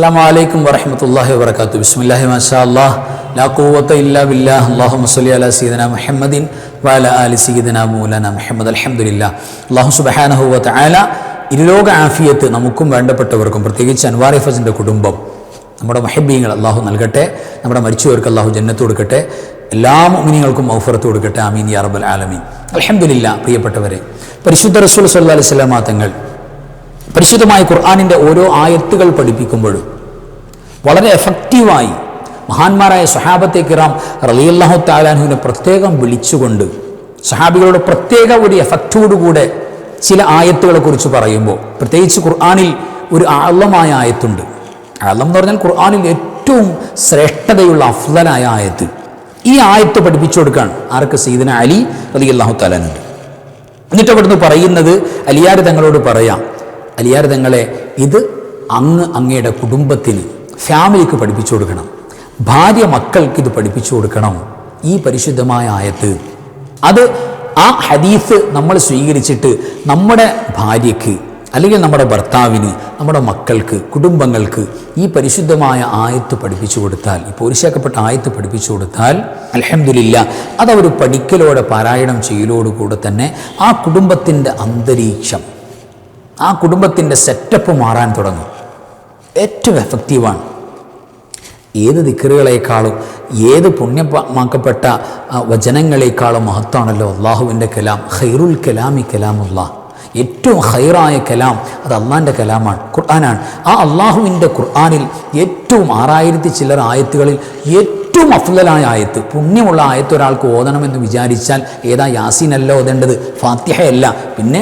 അസ്സാം വലൈക്കും വറഹമത്തല്ലാഹി വാബർക്കാത്തു ബിസ്മില്ലാഹി മാഷാ അല്ലാഹ് ലാ ഖുവത ഇല്ലാ ബില്ലാഹ്. അള്ളാഹു സ്വല്ലി അല സീദന മുഹമ്മദിൻ വാല അലി സീദന മൂലന മുഹമ്മദ്. അലഹമുല്ല അള്ളാഹു സുബ്ഹാനഹു വ ആല ഇരുലോക ആഫിയത്ത് നമുക്കും വേണ്ടപ്പെട്ടവർക്കും പ്രത്യേകിച്ച് അൻവാർ ഫസിന്റെ കുടുംബം നമ്മുടെ മഹബീങ്ങൾ അള്ളാഹു നൽകട്ടെ നമ്മുടെ മരിച്ചവർക്ക് അള്ളാഹു ജന്നത്ത് കൊടുക്കട്ടെ എല്ലാ മോമിനികൾക്കും ഔഫറത്ത് കൊടുക്കട്ടെ. ആമീൻ യാ റബ്ബൽ ആലമീൻ. അലഹമുല്ല പ്രിയപ്പെട്ടവരെ പരിശുദ്ധ റസൂൽ സല്ലാ അലൈഹി സ്വലാമാങ്ങൾ പരിശുദ്ധമായ ഖുർആാനിന്റെ ഓരോ ആയത്തുകൾ പഠിപ്പിക്കുമ്പോഴും വളരെ എഫക്റ്റീവായി മഹാന്മാരായ സഹാബത്തെ കിറാം റലിയല്ലാഹു താലാൻഹുവിനെ പ്രത്യേകം വിളിച്ചുകൊണ്ട് സഹാബികളുടെ പ്രത്യേക ഒരു എഫക്റ്റോടുകൂടെ ചില ആയത്തുകളെ കുറിച്ച് പറയുമ്പോൾ പ്രത്യേകിച്ച് ഖുർആാനിൽ ഒരു ആളമായ ആയത്തുണ്ട്. ആളം എന്ന് പറഞ്ഞാൽ ഖുർആാനിൽ ഏറ്റവും ശ്രേഷ്ഠതയുള്ള അഫ്ലനായ ആയത്ത്. ഈ ആയത്ത് പഠിപ്പിച്ചു കൊടുക്കുകയാണ് ആർക്ക് സീദന അലി റലിയല്ലാഹു താലാനുണ്ട് എന്നിട്ട് അവിടുന്ന് പറയുന്നത് അലിയാർ തങ്ങളോട് പറയാം അലിയാർ തങ്ങളെ ഇത് അങ്ങ് അങ്ങയുടെ കുടുംബത്തിന് ഫാമിലിക്ക് പഠിപ്പിച്ചു കൊടുക്കണം. ഭാര്യ മക്കൾക്ക് ഇത് പഠിപ്പിച്ചു കൊടുക്കണം. ഈ പരിശുദ്ധമായ ആയത്ത്. അത് ആ ഹദീസ് നമ്മൾ സ്വീകരിച്ചിട്ട് നമ്മുടെ ഭാര്യയ്ക്ക് അല്ലെങ്കിൽ നമ്മുടെ ഭർത്താവിന് നമ്മുടെ മക്കൾക്ക് കുടുംബങ്ങൾക്ക് ഈ പരിശുദ്ധമായ ആയത്ത് പഠിപ്പിച്ചു കൊടുത്താൽ ഈ പോരിശാക്കപ്പെട്ട ആയത്ത് പഠിപ്പിച്ചു കൊടുത്താൽ അലഹമില്ല അതവർ പഠിക്കലോടെ പാരായണം ചെയ്യലോടുകൂടെ തന്നെ ആ കുടുംബത്തിന്റെ അന്തരീക്ഷം ആ കുടുംബത്തിന്റെ സെറ്റപ്പ് മാറാൻ തുടങ്ങും. ഏറ്റവും എഫക്റ്റീവാണ് ഏത് ദിക്കറുകളെക്കാളും ഏത് പുണ്യമാക്കപ്പെട്ട വചനങ്ങളേക്കാളും മഹത്വമാണല്ലോ അള്ളാഹുവിന്റെ കലാം ഖൈറുൽ കലാമി കലാമുള്ള ഏറ്റവും ഹൈറായ കലാം അത് അള്ളാന്റെ കലാമാണ് ഖുർആനാണ്. ആ അള്ളാഹുവിന്റെ ഖുർആാനിൽ ഏറ്റവും ആറായിരത്തി ചില്ലർ ആയത്തുകളിൽ ഏറ്റവും അഫ്ലലായ ആയത്ത് പുണ്യമുള്ള ആയത്ത് ഒരാൾക്ക് ഓതണമെന്ന് വിചാരിച്ചാൽ ഏതാ യാസീനല്ല ഓതേണ്ടത്? ഫാത്തിഹയല്ല. പിന്നെ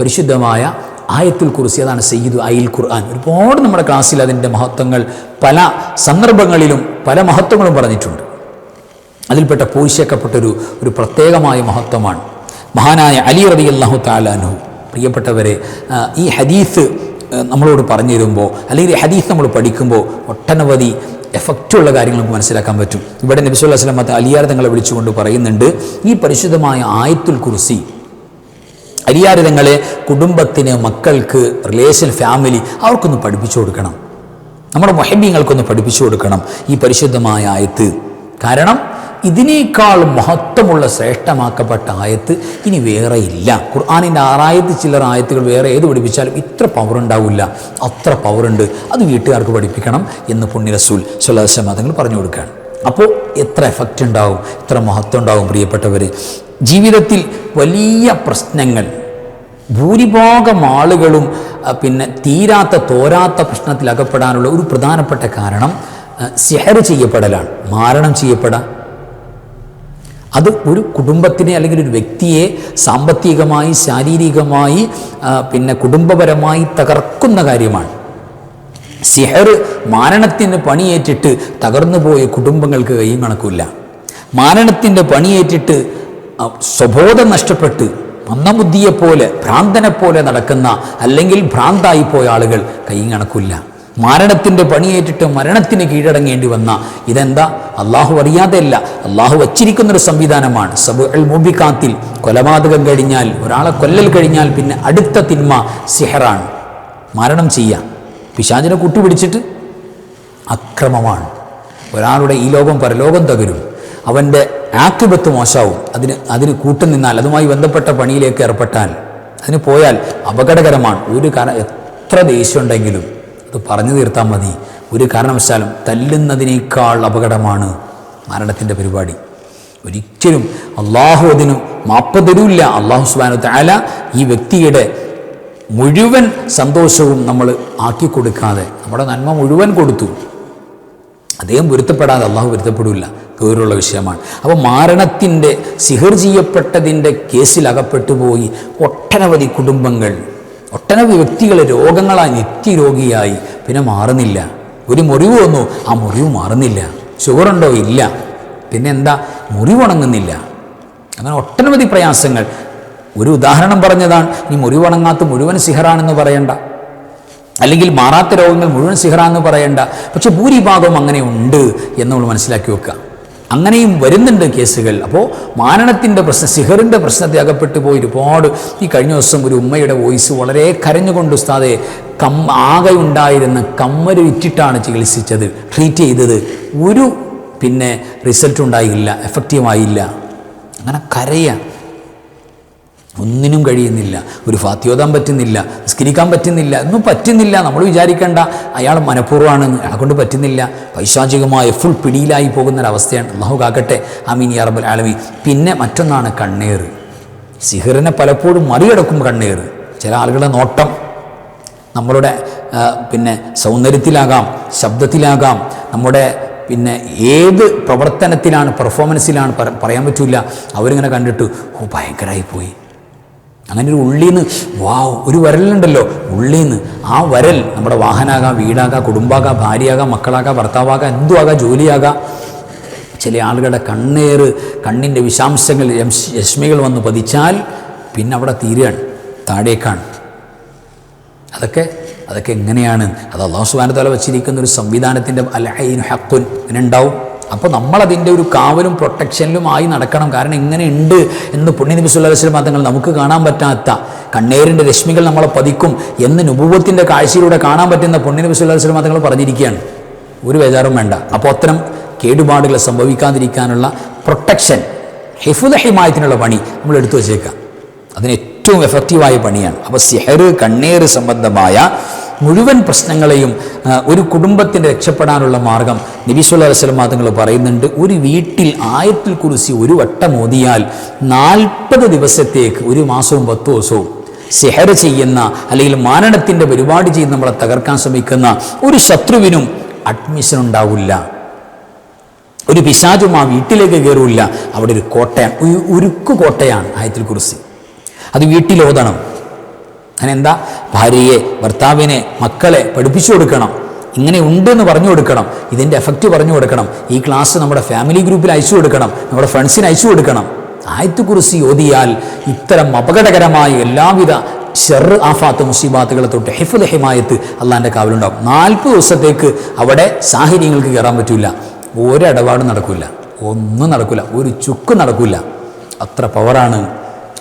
പരിശുദ്ധമായ ആയത്തുൽ കുറിച്ച് അതാണ് സയ്യിദ് അയിൽ ഖുർആൻ. ഒരുപാട് നമ്മുടെ ക്ലാസ്സിൽ അതിന്റെ മഹത്വങ്ങൾ പല സന്ദർഭങ്ങളിലും പല മഹത്വങ്ങളും പറഞ്ഞിട്ടുണ്ട്. അതിൽപ്പെട്ട പൂശിക്കപ്പെട്ടൊരു ഒരു പ്രത്യേകമായ മഹത്വമാണ്. മഹാനായ അലി റബി അള്ളാഹു താലാനു പ്രിയപ്പെട്ടവരെ ഈ ഹദീസ് നമ്മളോട് പറഞ്ഞു തരുമ്പോൾ അല്ലെങ്കിൽ ഹദീസ് നമ്മൾ പഠിക്കുമ്പോൾ ഒട്ടനവധി എഫക്റ്റുള്ള കാര്യങ്ങൾ നമുക്ക് മനസ്സിലാക്കാൻ പറ്റും. ഇവിടെ നബിസുല്ലാ സ്വലമത്ത് അലിയാർ തങ്ങളെ വിളിച്ചുകൊണ്ട് പറയുന്നുണ്ട് ഈ പരിശുദ്ധമായ ആയത്തുൽ കുറിസി അരിയാരിതങ്ങളെ കുടുംബത്തിന് മക്കൾക്ക് റിലേഷൻ ഫാമിലി അവർക്കൊന്ന് പഠിപ്പിച്ചു കൊടുക്കണം. നമ്മുടെ മൊഹബീങ്ങൾക്കൊന്ന് പഠിപ്പിച്ചു കൊടുക്കണം ഈ പരിശുദ്ധമായ ആയത്ത്. കാരണം ഇതിനേക്കാൾ മഹത്വമുള്ള ശ്രേഷ്ഠമാക്കപ്പെട്ട ആയത്ത് ഇനി വേറെ ഇല്ല. ഖുർആാനിന്റെ ആറായിരത്തി ചില്ലറ ആയത്തുകൾ വേറെ ഏത് പഠിപ്പിച്ചാലും ഇത്ര പവർ ഉണ്ടാവില്ല. അത്ര പവറുണ്ട് അത് വീട്ടുകാർക്ക് പഠിപ്പിക്കണം എന്ന് പുണ്യ റസൂൽ സുല്ലാസ്ലം തങ്ങൾ പറഞ്ഞു കൊടുക്കുകയാണ്. അപ്പോൾ എത്ര എഫക്റ്റ് ഉണ്ടാവും? എത്ര മഹത്വം ഉണ്ടാവും പ്രിയപ്പെട്ടവർ ജീവിതത്തിൽ വലിയ പ്രശ്നങ്ങൾ ഭൂരിഭാഗം ആളുകളും പിന്നെ തീരാത്ത തോരാത്ത പ്രശ്നത്തിൽ അകപ്പെടാനുള്ള ഒരു പ്രധാനപ്പെട്ട കാരണം സെഹർ ചെയ്യപ്പെടലാണ് മാരണം ചെയ്യപ്പെടാം. അത് ഒരു കുടുംബത്തിനെ അല്ലെങ്കിൽ ഒരു വ്യക്തിയെ സാമ്പത്തികമായി ശാരീരികമായി പിന്നെ കുടുംബപരമായി തകർക്കുന്ന കാര്യമാണ്. സിഹർ മാരണത്തിന് പണിയേറ്റിട്ട് തകർന്നു പോയ കുടുംബങ്ങൾക്ക് കൈയും കണക്കില്ല മാരണത്തിന്റെ പണിയേറ്റിട്ട് സ്വബോധം നഷ്ടപ്പെട്ട് മന്ദബുദ്ധിയെപ്പോലെ ഭ്രാന്തനെപ്പോലെ നടക്കുന്ന അല്ലെങ്കിൽ ഭ്രാന്തായിപ്പോയ ആളുകൾ കൈ കണക്കില്ല. മരണത്തിന്റെ പണിയേറ്റിട്ട് മരണത്തിന് കീഴടങ്ങേണ്ടി വന്ന ഇതെന്താ? അള്ളാഹു അറിയാതെയല്ല. അള്ളാഹു വച്ചിരിക്കുന്നൊരു സംവിധാനമാണ്. സബ് അൽ മുബിക്കാത്തിൽ കൊലപാതകം കഴിഞ്ഞാൽ ഒരാളെ കൊല്ലൽ കഴിഞ്ഞാൽ പിന്നെ അടുത്ത തിന്മ സിഹറാണ്. മരണം ചെയ്യാം പിശാചിനെ കൂട്ടുപിടിച്ചിട്ട് അക്രമമാണ്. ഒരാളുടെ ഈ ലോകം പരലോകം തകരും. അവന്റെ ആക്തിപത്ത് മോശമാവും. അതിന് അതിന് കൂട്ടുനിന്നാൽ അതുമായി ബന്ധപ്പെട്ട പണിയിലേക്ക് ഏർപ്പെട്ടാൽ അതിന് പോയാൽ അപകടകരമാണ്. ഒരു കാരണം എത്ര ദേഷ്യമുണ്ടെങ്കിലും അത് പറഞ്ഞു തീർത്താൽ മതി. ഒരു കാരണവശാലും തല്ലുന്നതിനേക്കാൾ അപകടമാണ് മരണത്തിന്റെ പരിപാടി. ഒരിക്കലും അള്ളാഹു അതിന് മാപ്പ് തരൂല്ല. അള്ളാഹു സുബാനു താല ഈ വ്യക്തിയുടെ മുഴുവൻ സന്തോഷവും നമ്മൾ ആക്കി കൊടുക്കാതെ നമ്മുടെ നന്മ മുഴുവൻ കൊടുത്തു. അദ്ദേഹം പൊരുത്തപ്പെടാതെ അള്ളാഹു പൊരുത്തപ്പെടില്ല ഗൗരവമുള്ള വിഷയമാണ്. അപ്പോൾ മാരണത്തിന്റെ സിഹർ ചെയ്യപ്പെട്ടതിന്റെ കേസിൽ അകപ്പെട്ടു പോയി ഒട്ടനവധി കുടുംബങ്ങൾ ഒട്ടനവധി വ്യക്തികൾ രോഗങ്ങളായി നിത്യരോഗിയായി. പിന്നെ മാറുന്നില്ല. ഒരു മുറിവ് വന്നു. ആ മുറിവ് മാറുന്നില്ല. ഷുഗറുണ്ടോ? ഇല്ല. പിന്നെ എന്താ? മുറിവുണങ്ങുന്നില്ല അങ്ങനെ ഒട്ടനവധി പ്രയാസങ്ങൾ. ഒരു ഉദാഹരണം പറഞ്ഞതാണ്. ഈ മുറിവുണങ്ങാത്ത മുഴുവൻ സിഹറാണെന്ന് പറയണ്ട. അല്ലെങ്കിൽ മാറാത്ത രോഗങ്ങൾ മുഴുവൻ സിഹറാണെന്ന് പറയണ്ട. പക്ഷെ ഭൂരിഭാഗവും അങ്ങനെ ഉണ്ട് എന്ന് നമ്മൾ മനസ്സിലാക്കി വെക്കുക. അങ്ങനെയും വരുന്നുണ്ട് കേസുകൾ. അപ്പോൾ മാരണത്തിന്റെ പ്രശ്നം സിഹറിന്റെ പ്രശ്നത്തെ അകപ്പെട്ടു പോയി ഒരുപാട്. ഈ കഴിഞ്ഞ ദിവസം ഒരു ഉമ്മയുടെ വോയിസ് വളരെ കരഞ്ഞുകൊണ്ട് ഉസ്താദെ കം ആകെ ഉണ്ടായിരുന്ന കമ്മര് വിറ്റിട്ടാണ് ചികിത്സിച്ചത് ട്രീറ്റ് ചെയ്തത്. ഒരു പിന്നെ റിസൾട്ട് ഉണ്ടായില്ല എഫക്റ്റീവായില്ല. അങ്ങനെ കരയാണ്. ഒന്നിനും കഴിയുന്നില്ല. ഒരു ഫാത്യോതാൻ പറ്റുന്നില്ല നിസ്കരിക്കാൻ പറ്റുന്നില്ല ഒന്നും പറ്റുന്നില്ല നമ്മൾ വിചാരിക്കേണ്ട. അയാൾ മനഃപൂർവമാണ് അയാളെ കൊണ്ട് പറ്റുന്നില്ല. പൈശാചികമായ ഫുൾ പിടിയിലായി പോകുന്ന ഒരവസ്ഥയാണ്. അള്ളാഹു കാക്കട്ടെ. അമീൻ അറബൽ ആലമി പിന്നെ മറ്റൊന്നാണ് കണ്ണേർ സിഹിറിനെ പലപ്പോഴും മറികടക്കും കണ്ണേർ ചില ആളുകളുടെ നോട്ടം നമ്മളുടെ പിന്നെ സൗന്ദര്യത്തിലാകാം ശബ്ദത്തിലാകാം. നമ്മുടെ പിന്നെ ഏത് പ്രവർത്തനത്തിലാണ് പെർഫോമൻസിലാണ് പറ- പറയാൻ പറ്റില്ല അവരിങ്ങനെ കണ്ടിട്ട് ഓ ഭയങ്കരമായി പോയി അങ്ങനെ ഒരു ഉള്ളിന്ന് വാവ് ഒരു വരലുണ്ടല്ലോ ഉള്ളിന്ന്. ആ വരൽ നമ്മുടെ വാഹനാകാം വീടാകാം കുടുംബാകാം ഭാര്യയാകാം മക്കളാകാം ഭർത്താവാകാം എന്തുമാകാം ജോലിയാകാം. ചില ആളുകളുടെ കണ്ണേറ് കണ്ണിന്റെ വിഷാംശങ്ങൾ രശ്മികൾ വന്ന് പതിച്ചാൽ പിന്നെ അവിടെ തീരുകയാണ് താഴേക്കാണ്. അതൊക്കെ അതൊക്കെ എങ്ങനെയാണ്? അത് അള്ളാഹു സുബാനത്തോല വച്ചിരിക്കുന്ന ഒരു സംവിധാനത്തിന്റെ അലഹൈൻ ഹക്കുൻ ഇങ്ങനെ ഉണ്ടാവും അപ്പോൾ നമ്മളതിന്റെ ഒരു കാവലും പ്രൊട്ടക്ഷനിലും ആയി നടക്കണം. കാരണം ഇങ്ങനെയുണ്ട് എന്ന് പുണ്യനബി സുല്ലാ വസ്ലം തങ്ങൾ നമുക്ക് കാണാൻ പറ്റാത്ത കണ്ണേരിന്റെ രശ്മികൾ നമ്മളെ പതിക്കും എന്ന് നുപൂവത്തിന്റെ കാഴ്ചയിലൂടെ കാണാൻ പറ്റുന്ന പുണ്യനബി സുല്ലാ വസ്ലം തങ്ങൾ പറഞ്ഞിരിക്കുകയാണ്. ഒരു ബേജാറും വേണ്ട. അപ്പോൾ അത്തരം കേടുപാടുകൾ സംഭവിക്കാതിരിക്കാനുള്ള പ്രൊട്ടക്ഷൻ ഹിഫുദ ഹിമായത്തിനുള്ള പണി നമ്മൾ എടുത്തു വച്ചേക്കാം അതിന് ഏറ്റവും എഫക്റ്റീവായ പണിയാണ്. അപ്പോൾ സിഹർ കണ്ണേർ സംബന്ധമായ മുഴുവൻ പ്രശ്നങ്ങളെയും ഒരു കുടുംബത്തിന് രക്ഷപ്പെടാനുള്ള മാർഗം നബിസുല്ലാ വസ്ലം തങ്ങൾ പറയുന്നുണ്ട്. ഒരു വീട്ടിൽ ആയത്തിൽ കുറിച്ച് ഒരു വട്ടം ഓതിയാൽ നാൽപ്പത് ദിവസത്തേക്ക് ഒരു മാസവും പത്ത് ദിവസവും സിഹർ ചെയ്യുന്ന അല്ലെങ്കിൽ മാരണത്തിന്റെ പരിപാടി ചെയ്യുന്ന നമ്മളെ തകർക്കാൻ ശ്രമിക്കുന്ന ഒരു ശത്രുവിനും അഡ്മിഷൻ ഉണ്ടാവില്ല. ഒരു പിശാചും ആ വീട്ടിലേക്ക് കയറില്ല. അവിടെ ഒരു കോട്ടയാണ് ഒരു ഉരുക്കു കോട്ടയാണ് ആയത്തിൽ കുറിച്ച് അത് വീട്ടിൽ ഓതണം. അതിനെന്താ ഭാര്യയെ ഭർത്താവിനെ മക്കളെ പഠിപ്പിച്ചു കൊടുക്കണം. ഇങ്ങനെ ഉണ്ടെന്ന് പറഞ്ഞു കൊടുക്കണം. ഇതിന്റെ എഫക്റ്റ് പറഞ്ഞു കൊടുക്കണം. ഈ ക്ലാസ് നമ്മുടെ ഫാമിലി ഗ്രൂപ്പിൽ അയച്ചു കൊടുക്കണം. നമ്മുടെ ഫ്രണ്ട്സിന് അയച്ചു കൊടുക്കണം. ആയത്ത് കുറിച്ച് ഓതിയാൽ ഇത്തരം അപകടകരമായ എല്ലാവിധ ചെറു ആഫാത്ത് മുസീബാത്തുകളെ തൊട്ട് ഹിഫുദ് ഹിമായത്ത് അള്ളാന്റെ കാവലുണ്ടാവും. നാൽപ്പത് ദിവസത്തേക്ക് അവിടെ സാഹചര്യങ്ങൾക്ക് കയറാൻ പറ്റില്ല ഒരിടപാടും നടക്കില്ല ഒന്നും നടക്കില്ല ഒരു ചുക്ക് നടക്കില്ല അത്ര പവറാണ്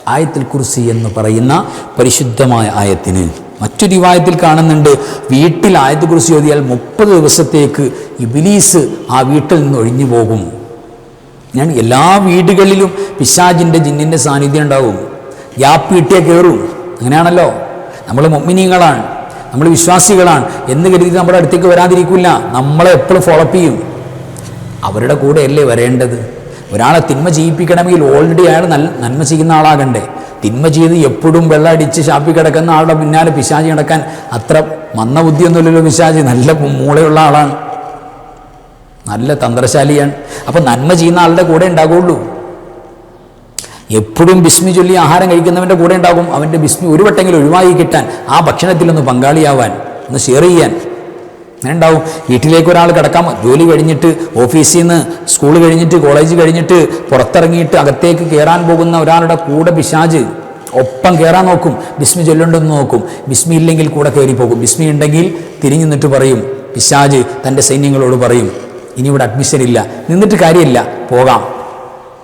ആയത്തിൽ കുർസി എന്ന് പറയുന്ന പരിശുദ്ധമായ ആയത്തിന്. മറ്റൊരു വിവാഹത്തിൽ കാണുന്നുണ്ട് വീട്ടിൽ ആയത്ത് കുറിച്ച് ഓതിയാൽ മുപ്പത് ദിവസത്തേക്ക് ഇബിലീസ് ആ വീട്ടിൽ നിന്ന് ഒഴിഞ്ഞു പോകും. ഞാൻ എല്ലാ വീടുകളിലും പിശാജിന്റെ ജിന്നിന്റെ സാന്നിധ്യം ഉണ്ടാവും. ഗ്യാപ്പ് കിട്ടിയാൽ കയറും അങ്ങനെയാണല്ലോ. നമ്മൾ മൊമ്മിനിങ്ങളാണ് നമ്മൾ വിശ്വാസികളാണ്. എന്ന് കരുതി നമ്മുടെ അടുത്തേക്ക് വരാതിരിക്കില്ല. നമ്മളെ എപ്പോഴും ഫോളോ ചെയ്യും. അവരുടെ കൂടെയല്ലേ വരേണ്ടത്? ഒരാളെ തിന്മ ചെയ്യിപ്പിക്കണമെങ്കിൽ ഓൾറെഡി അയാൾ നല്ല നന്മ ചെയ്യുന്ന ആളാകണ്ടേ. തിന്മ ചെയ്ത് എപ്പോഴും വെള്ളം അടിച്ച് ശാപ്പി കിടക്കുന്ന ആളുടെ പിന്നാലെ പിശാചി കിടക്കാൻ അത്ര മന്ന ബുദ്ധിയൊന്നുമില്ലല്ലോ പിശാചി. നല്ല മൂളയുള്ള ആളാണ്. നല്ല തന്ത്രശാലിയാണ്. അപ്പം നന്മ ചെയ്യുന്ന ആളുടെ കൂടെ ഉണ്ടാകുള്ളൂ. എപ്പോഴും ബിസ്മി ചൊല്ലി ആഹാരം കഴിക്കുന്നവന്റെ കൂടെ ഉണ്ടാകും. അവന്റെ ബിസ്മി ഒരു വട്ടെങ്കിലും ഒഴിവായി കിട്ടാൻ ആ ഭക്ഷണത്തിലൊന്ന് പങ്കാളിയാവാൻ ഒന്ന് ഷെയർ ചെയ്യാൻ ഉണ്ടാവും വീട്ടിലേക്ക് ഒരാൾ കിടക്കാം ജോലി കഴിഞ്ഞിട്ട് ഓഫീസിൽ നിന്ന് സ്കൂൾ കഴിഞ്ഞിട്ട് കോളേജ് കഴിഞ്ഞിട്ട് പുറത്തിറങ്ങിയിട്ട് അകത്തേക്ക് കയറാൻ പോകുന്ന ഒരാളുടെ കൂടെ പിശാജ് ഒപ്പം കയറാൻ നോക്കും. ബിസ്മി ചൊല്ലുണ്ടെന്ന് നോക്കും. ബിസ്മി ഇല്ലെങ്കിൽ കൂടെ കയറി പോകും ബിസ്മി ഉണ്ടെങ്കിൽ തിരിഞ്ഞു നിന്നിട്ട് പറയും. പിശാജ് തന്റെ സൈന്യങ്ങളോട് പറയും ഇനി ഇവിടെ അഡ്മിഷൻ ഇല്ല. നിന്നിട്ട് കാര്യമില്ല. പോകാം.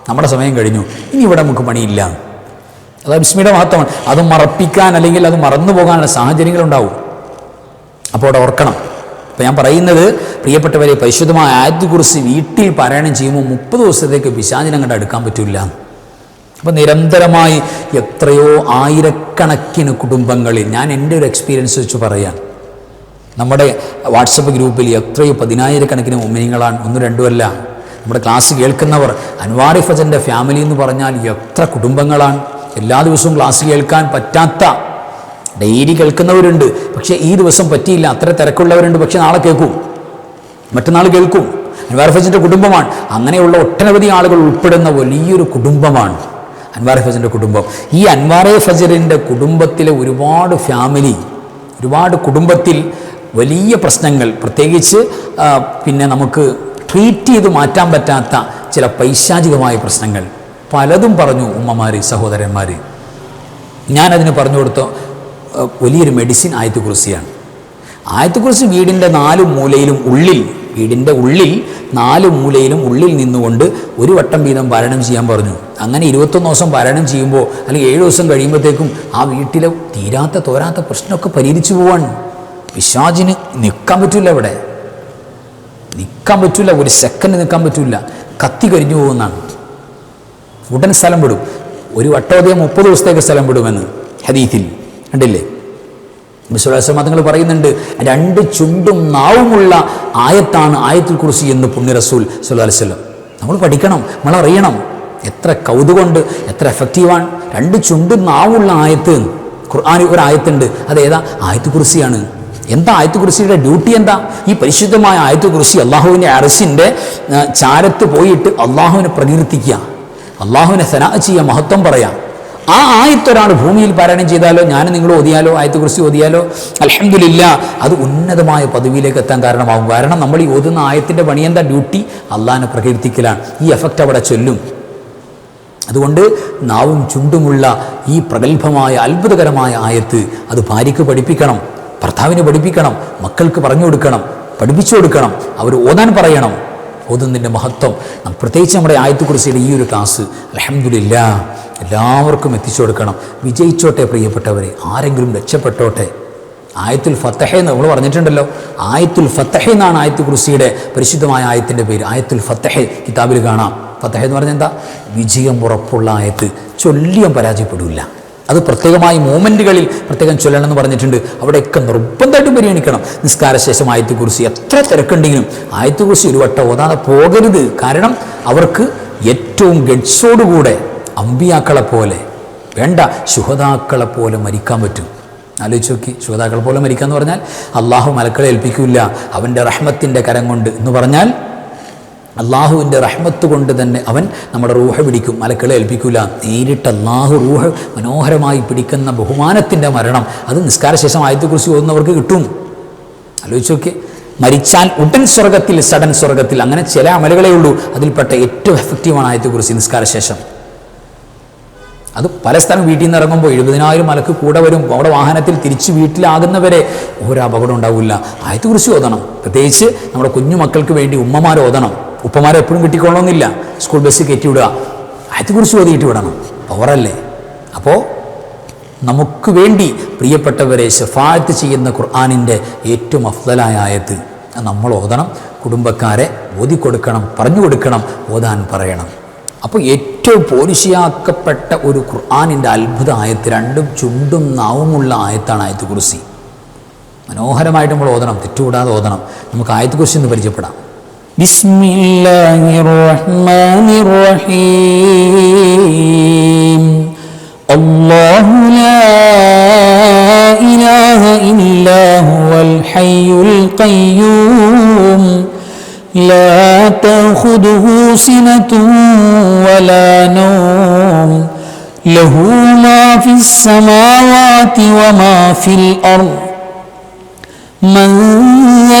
നമ്മുടെ സമയം കഴിഞ്ഞു. ഇനി ഇവിടെ നമുക്ക് പണിയില്ല. അത് ബിസ്മിയുടെ മഹത്വമാണ്. അത് മറപ്പിക്കാൻ അല്ലെങ്കിൽ അത് മറന്നു പോകാനുള്ള സാഹചര്യങ്ങളുണ്ടാവും. അപ്പോൾ അവിടെ ഓർക്കണം. അപ്പോൾ ഞാൻ പറയുന്നത് പ്രിയപ്പെട്ടവരെ പരിശുദ്ധമായ ആദ്യ കുറിച്ച് വീട്ടിൽ പാരായണം ചെയ്യുമ്പോൾ മുപ്പത് ദിവസത്തേക്ക് പിശാചിനെ കണ്ട് എടുക്കാൻ പറ്റില്ല അപ്പോൾ നിരന്തരമായി എത്രയോ ആയിരക്കണക്കിന് കുടുംബങ്ങളിൽ ഞാൻ എന്റെ ഒരു എക്സ്പീരിയൻസ് വെച്ച് പറയാം. നമ്മുടെ വാട്സപ്പ് ഗ്രൂപ്പിൽ എത്രയോ പതിനായിരക്കണക്കിന് ഉമ്മനിങ്ങളാണ് ഒന്നും രണ്ടുമല്ല നമ്മുടെ ക്ലാസ് കേൾക്കുന്നവർ അൻവാറി ഫജന്റെ ഫാമിലി എന്ന് പറഞ്ഞാൽ എത്ര കുടുംബങ്ങളാണ്. എല്ലാ ദിവസവും ക്ലാസ് കേൾക്കാൻ പറ്റാത്ത ഡെയിലി കേൾക്കുന്നവരുണ്ട്. പക്ഷേ ഈ ദിവസം പറ്റിയില്ല. അത്ര തിരക്കുള്ളവരുണ്ട്. പക്ഷേ നാളെ കേൾക്കും. മറ്റന്നാൾ കേൾക്കും. അൻവാർ ഫസിന്റെ കുടുംബമാണ്. അങ്ങനെയുള്ള ഒട്ടനവധി ആളുകൾ ഉൾപ്പെടുന്ന വലിയൊരു കുടുംബമാണ് അൻവാർ ഫസിന്റെ കുടുംബം. ഈ അൻവാറെ ഫസറിന്റെ കുടുംബത്തിലെ ഒരുപാട് ഫാമിലി ഒരുപാട് കുടുംബത്തിൽ വലിയ പ്രശ്നങ്ങൾ. പ്രത്യേകിച്ച് പിന്നെ നമുക്ക് ട്രീറ്റ് ചെയ്ത് മാറ്റാൻ പറ്റാത്ത ചില പൈശാചികമായ പ്രശ്നങ്ങൾ. പലതും പറഞ്ഞു ഉമ്മമാർ സഹോദരന്മാർ ഞാനതിന് പറഞ്ഞു കൊടുത്ത. വലിയൊരു മെഡിസിൻ ആയത്തുകുറിസിയാണ് ആയത്തുകുറിച്ച് വീടിന്റെ നാല് മൂലയിലും ഉള്ളിൽ വീടിന്റെ ഉള്ളിൽ നാല് മൂലയിലും ഉള്ളിൽ നിന്നുകൊണ്ട് ഒരു വട്ടം വീതം പാരായണം ചെയ്യാൻ പറഞ്ഞു. അങ്ങനെ ഇരുപത്തൊന്ന് ദിവസം പാരായണം ചെയ്യുമ്പോൾ അല്ലെങ്കിൽ ഏഴ് ദിവസം കഴിയുമ്പോഴത്തേക്കും ആ വീട്ടിലെ തീരാത്ത തോരാത്ത പ്രശ്നമൊക്കെ പരിഹരിച്ചു പോവാണ്. പിശാജിന് നിൽക്കാൻ പറ്റില്ല ഇവിടെ. നിൽക്കാൻ പറ്റില്ല ഒരു സെക്കൻഡ് നിൽക്കാൻ പറ്റില്ല. കത്തി കരിഞ്ഞു പോകുന്നതാണ്. ഉടൻ സ്ഥലം വിടും. ഒരു വട്ടോദയം മുപ്പത് ദിവസത്തേക്ക് സ്ഥലം വിടുമെന്ന് ഹദീത്തിൽ. കണ്ടില്ലേ? വിശ്വാസം തങ്ങൾ പറയുന്നുണ്ട് രണ്ട് ചുണ്ടും നാവുമുള്ള ആയത്താണ് ആയത്തിൽ കുറിച്ച് എന്ന് പുണ്യ റസൂൽ സുല്ലാസ്വല്ലം നമ്മൾ പഠിക്കണം നമ്മൾ അറിയണം. എത്ര കൗതുകൊണ്ട് എത്ര എഫക്റ്റീവാണ് രണ്ട് ചുണ്ടും നാവുള്ള ആയത്ത് ഖുർആൻ ഒരു ആയത്തുണ്ട്. അതേതാ ആയത്ത് കുറിസിയാണ് എന്താ ആയത്ത് കുറിസിയുടെ ഡ്യൂട്ടി എന്താ? ഈ പരിശുദ്ധമായ ആയത്ത് കുറിസി അള്ളാഹുവിന്റെ അറസിന്റെ ചാരത്ത് പോയിട്ട് അള്ളാഹുവിനെ പ്രകീർത്തിക്കുക. അള്ളാഹുവിനെ സനാ ചെയ്യുക മഹത്വം പറയാം. ആ ആയത്തൊരാൾ ഭൂമിയിൽ പാരായണം ചെയ്താലോ ഞാൻ നിങ്ങൾ ഓതിയാലോ ആയത്ത് കുറിച്ച് ഓതിയാലോ? അലഹമില്ല അത് ഉന്നതമായ പദവിയിലേക്ക് എത്താൻ കാരണമാകും കാരണം നമ്മൾ ഈ ഓതുന്ന ആയത്തിന്റെ പണി എന്താ ഡ്യൂട്ടി. അള്ളാഹിനെ പ്രകീർത്തിക്കലാണ്. ഈ എഫക്റ്റ് അവിടെ ചൊല്ലും. അതുകൊണ്ട് നാവും ചുണ്ടുമുള്ള ഈ പ്രഗത്ഭമായ അത്ഭുതകരമായ ആയത്ത് അത് ഭാര്യയ്ക്ക് പഠിപ്പിക്കണം ഭർത്താവിന് പഠിപ്പിക്കണം മക്കൾക്ക് പറഞ്ഞു കൊടുക്കണം പഠിപ്പിച്ചു കൊടുക്കണം അവർ ഓതാൻ പറയണം. ഓതുന്നതിന്റെ മഹത്വം. പ്രത്യേകിച്ച് നമ്മുടെ ആയത്തെക്കുറിച്ചുള്ള ഈ ഒരു ക്ലാസ് അലഹമില്ല എല്ലാവർക്കും എത്തിച്ചു കൊടുക്കണം. വിജയിച്ചോട്ടെ പ്രിയപ്പെട്ടവരെ ആരെങ്കിലും രക്ഷപ്പെട്ടോട്ടെ. ആയത്തുൽ ഫത്തഹ എന്ന് നമ്മൾ പറഞ്ഞിട്ടുണ്ടല്ലോ. ആയത്തുൽ ഫത്തഹ എന്നാണ് ആയത്ത് കുറിസിയുടെ പരിശുദ്ധമായ ആയത്തിന്റെ പേര്. ആയത്തുൽ ഫത്തഹ കിതാബിൽ കാണാം. ഫത്തഹ എന്ന് പറഞ്ഞാൽ എന്താ? വിജയം ഉറപ്പുള്ള ആയത്ത്. ചൊല്ലിയും പരാജയപ്പെടില്ല അത് പ്രത്യേകമായി മൂമെന്റുകളിൽ പ്രത്യേകം ചൊല്ലണം എന്ന് പറഞ്ഞിട്ടുണ്ട്. അവിടെയൊക്കെ നിർബന്ധമായിട്ടും പരിഗണിക്കണം. നിസ്കാരശേഷം ആയത്ത് കുറിച്ച് എത്ര തിരക്കുണ്ടെങ്കിലും ആയത്ത് കുറിച്ച് ഒരു വട്ടം ഓതാതെ പോകരുത്. കാരണം അവർക്ക് ഏറ്റവും ഗഡ്സോടുകൂടെ അമ്പിയാക്കളെ പോലെ വേണ്ട ശുഹതാക്കളെ പോലെ മരിക്കാൻ പറ്റും. ആലോചിച്ച് നോക്കി. ശുഹതാക്കളെ പോലെ മരിക്കുക പറഞ്ഞാൽ അള്ളാഹു മലക്കളെ ഏൽപ്പിക്കില്ല. അവന്റെ റഹ്മത്തിന്റെ കരം കൊണ്ട് എന്ന് പറഞ്ഞാൽ അള്ളാഹുവിന്റെ റഹ്മത്ത് കൊണ്ട് തന്നെ അവൻ നമ്മുടെ റൂഹ പിടിക്കും. മലക്കളെ ഏൽപ്പിക്കില്ല നേരിട്ട് അള്ളാഹു റൂഹ മനോഹരമായി പിടിക്കുന്ന ബഹുമാനത്തിന്റെ മരണം അത് നിസ്കാരശേഷം ആയത്തെക്കുറിച്ച് ഓതുന്നവർക്ക് കിട്ടും. ആലോചിച്ച് നോക്കി മരിച്ചാൽ ഉടൻ സ്വർഗത്തിൽ സഡൻ സ്വർഗത്തിൽ അങ്ങനെ ചില അമലുകളേ ഉള്ളൂ. അതിൽപ്പെട്ട ഏറ്റവും എഫക്റ്റീവാണ് ആയത്തെക്കുറിച്ച് നിസ്കാരശേഷം. അത് പല സ്ഥലം വീട്ടിൽ നിന്ന് ഇറങ്ങുമ്പോൾ എഴുപതിനായിരം മലക്ക് കൂടെ വരും. അവിടെ വാഹനത്തിൽ തിരിച്ച് വീട്ടിലാകുന്നവരെ ഒരു അപകടം ഉണ്ടാവില്ല. ആയത്തെക്കുറിച്ച് ഓതണം. പ്രത്യേകിച്ച് നമ്മുടെ കുഞ്ഞു മക്കൾക്ക് വേണ്ടി ഉമ്മമാർ ഓതണം. ഉപ്പമാരെ എപ്പോഴും കിട്ടിക്കൊള്ളണമെന്നില്ല. സ്കൂൾ ബസ് കയറ്റി വിടുക. അതിനെക്കുറിച്ച് ഓതിയിട്ട് വിടണം. പവറല്ലേ? അപ്പോൾ നമുക്ക് വേണ്ടി പ്രിയപ്പെട്ടവരെ ശഫായത്ത് ചെയ്യുന്ന ഖുർആാനിന്റെ ഏറ്റവും അഫ്ദലായ ആയത്ത് നമ്മൾ ഓതണം കുടുംബക്കാരെ ഓതിക്കൊടുക്കണം പറഞ്ഞു കൊടുക്കണം ഓതാൻ പറയണം. അപ്പോൾ ഏറ്റവും പോലിശിയാക്കപ്പെട്ട ഒരു ഖുർആാനിന്റെ അത്ഭുത ആയത്ത് രണ്ടും ചുണ്ടും നാവുമുള്ള ആയത്താണ് ആയത്ത് കുറിസി മനോഹരമായിട്ട് നമ്മൾ ഓതണം തെറ്റുകൂടാതെ ഓതണം. നമുക്ക് ആയത്ത് കുറിച്ച് ഒന്ന് പരിചയപ്പെടാം. بسم الله الرحمن الرحيم الله لا إله إلا هو الحي القيوم لا تأخذه سنة ولا نوم له ما في السماوات وما في الأرض من ذا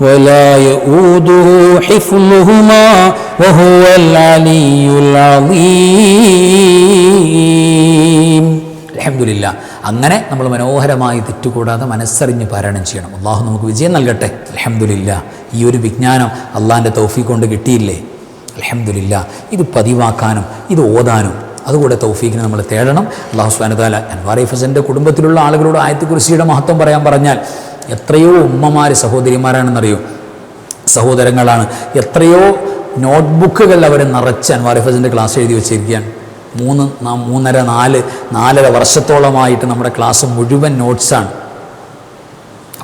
ولا يؤوده حفظهما وهو العلي العظيم അലഹമില്ല അങ്ങനെ നമ്മൾ മനോഹരമായി തെറ്റുകൂടാതെ മനസ്സറിഞ്ഞ് പാരായണം ചെയ്യണം അള്ളാഹു നമുക്ക് വിജയം നൽകട്ടെ അലഹമില്ല ഈ ഒരു വിജ്ഞാനം അള്ളാഹിൻ്റെ തൗഫീ കൊണ്ട് കിട്ടിയില്ലേ അലഹമില്ല ഇത് പതിവാക്കാനും ഇത് ഓതാനും അതുകൂടെ തൗഫീഖിനെ നമ്മൾ തേടണം അള്ളാഹു സ്വാനതാല അൻവാറി ഫസൻ്റെ കുടുംബത്തിലുള്ള ആളുകളോട് ആയത്തുകുറിശിയുടെ മഹത്വം പറയാൻ പറഞ്ഞാൽ എത്രയോ ഉമ്മമാർ സഹോദരിമാരാണെന്നറിയോ? സഹോദരങ്ങളാണ്. എത്രയോ നോട്ട്ബുക്കുകൾ അവർ നിറച്ച് അൻവാർ ക്ലാസ് എഴുതി വെച്ചിരിക്കുകയാണ്. മൂന്ന് മൂന്നര നാല് നാലര വർഷത്തോളമായിട്ട് നമ്മുടെ ക്ലാസ് മുഴുവൻ നോട്ട്സാണ്.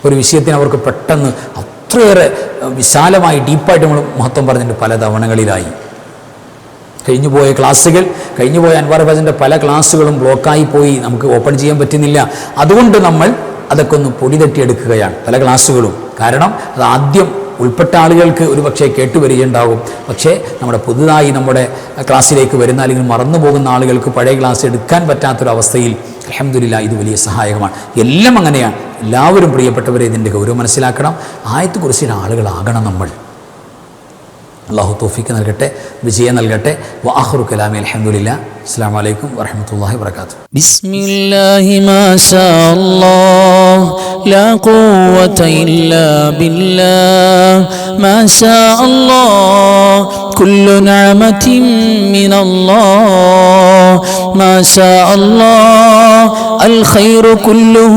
ഒരു വിഷയത്തിന് അവർക്ക് പെട്ടെന്ന് അത്രയേറെ വിശാലമായി ഡീപ്പായിട്ട് നമ്മൾ മഹത്വം പറഞ്ഞിട്ടുണ്ട് പല തവണകളിലായി. കഴിഞ്ഞു പോയ ക്ലാസ്സുകൾ കഴിഞ്ഞു പോയ അൻവാർ ഫസിന്റെ പല ക്ലാസ്സുകളും ബ്ലോക്കായി പോയി നമുക്ക് ഓപ്പൺ ചെയ്യാൻ പറ്റുന്നില്ല. അതുകൊണ്ട് നമ്മൾ അതൊക്കെ ഒന്ന് പൊടി തട്ടിയെടുക്കുകയാണ് പല ക്ലാസ്സുകളും. കാരണം അത് ആദ്യം ഉൾപ്പെട്ട ആളുകൾക്ക് ഒരു പക്ഷേ കേട്ടുവരികയുണ്ടാകും പക്ഷേ നമ്മുടെ പുതുതായി നമ്മുടെ ക്ലാസ്സിലേക്ക് വരുന്ന അല്ലെങ്കിൽ മറന്നു പോകുന്ന ആളുകൾക്ക് പഴയ ക്ലാസ് എടുക്കാൻ പറ്റാത്തൊരവസ്ഥയിൽ അലഹമില്ല ഇത് വലിയ സഹായകമാണ്. എല്ലാം അങ്ങനെയാണ്. എല്ലാവരും പ്രിയപ്പെട്ടവരെ ഇതിന്റെ ഗൗരവം മനസ്സിലാക്കണം. ആയത്ത് ആളുകളാകണം നമ്മൾ. അള്ളാഹു തോഫിക്ക് നൽകട്ടെ വിജയം നൽകട്ടെ വാഹുറു കലാമി അലഹമുല്ല അസ്സാം വലൈക്കും വറഹമത്തല്ലാഹി വർക്കാത്തു بسم الله ما شاء الله لا قوة إلا بالله ما شاء الله كل نعمة من الله ما شاء الله الخير كله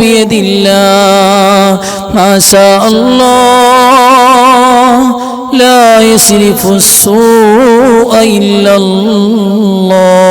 بيد الله. ما شاء الله. لا يصرف السوء إلا الله.